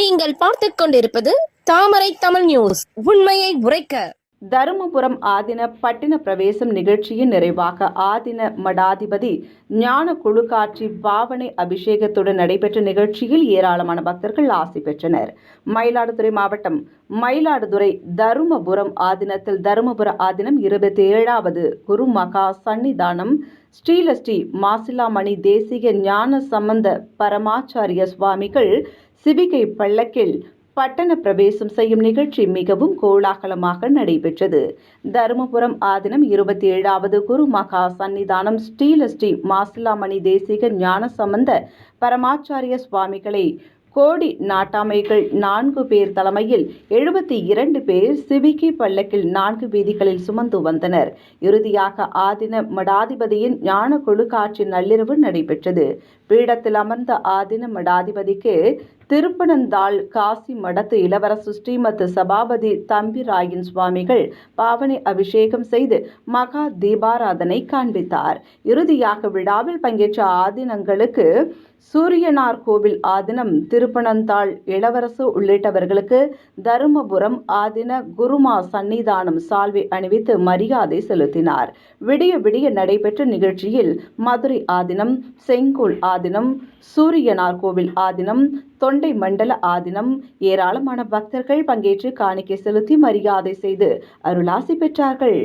நீங்கள் பார்த்துக் கொண்டிருப்பது தாமரை தமிழ் நியூஸ். உண்மையை உரைக்க தருமபுரம் ஆதின பட்டின பிரவேசம் நிகழ்ச்சியின் நிறைவாக ஆதின மடாதிபதி ஞான குழு காட்சி பாவனை அபிஷேகத்துடன் நடைபெற்ற நிகழ்ச்சியில் ஏராளமான பக்தர்கள் ஆசி பெற்றனர். மயிலாடுதுறை மாவட்டம் மயிலாடுதுறை தருமபுரம் ஆதினத்தில் தருமபுர ஆதினம் இருபத்தி ஏழாவது குரு மகா சன்னிதானம். ஸ்ரீலஸ்ரீ மாசிலாமணி தேசிக ஞான சம்பந்த பரமாச்சாரிய சுவாமிகள் சிவிகை பள்ளக்கில் பட்டண பிரவேசம் செய்யும் நிகழ்ச்சி மிகவும் கோலாகலமாக நடைபெற்றது. தருமபுரம் ஆதினம் இருபத்தி ஏழாவது குரு மகா சன்னிதானம் ஸ்ரீலஸ்ரீ மாசிலாமணி தேசிக ஞான சம்பந்த பரமாச்சாரிய சுவாமிகளை கோடி நாட்டாமைகள் நான்கு பேர் தலைமையில் எழுபத்தி இரண்டு பேர் சிவிகி பல்லக்கில் நான்கு வீதிகளில் சுமந்து வந்தனர். இறுதியாக ஆதின மடாதிபதியின் ஞான குழு காட்சி நள்ளிரவு நடைபெற்றது. பீடத்தில் அமர்ந்த ஆதின மடாதிபதிக்கு திருப்பனந்தாள் காசி மடத்து இளவரசு ஸ்ரீமத் சபாபதி தம்பிராயன் சுவாமிகள் பாவனை அபிஷேகம் செய்து மகா தீபாராதனை காண்பித்தார். இறுதியாக விழாவில் பங்கேற்ற ஆதினங்களுக்கு சூரியனார் கோவில் ஆதினம் திருப்பனந்தாள் இளவரசு உள்ளிட்டவர்களுக்கு தருமபுரம் ஆதின குருமா சன்னிதானம் சால்வை அணிவித்து மரியாதை செலுத்தினார். விடிய விடிய நடைபெற்ற நிகழ்ச்சியில் மதுரை ஆதினம் செங்கோல் ஆதினம் சூரியனார் கோவில் ஆதினம் தொண்டை மண்டல ஆதினம். ஏராளமான பக்தர்கள் பங்கேற்று காணிக்கை செலுத்தி மரியாதை செய்து அருளாசி பெற்றார்கள்.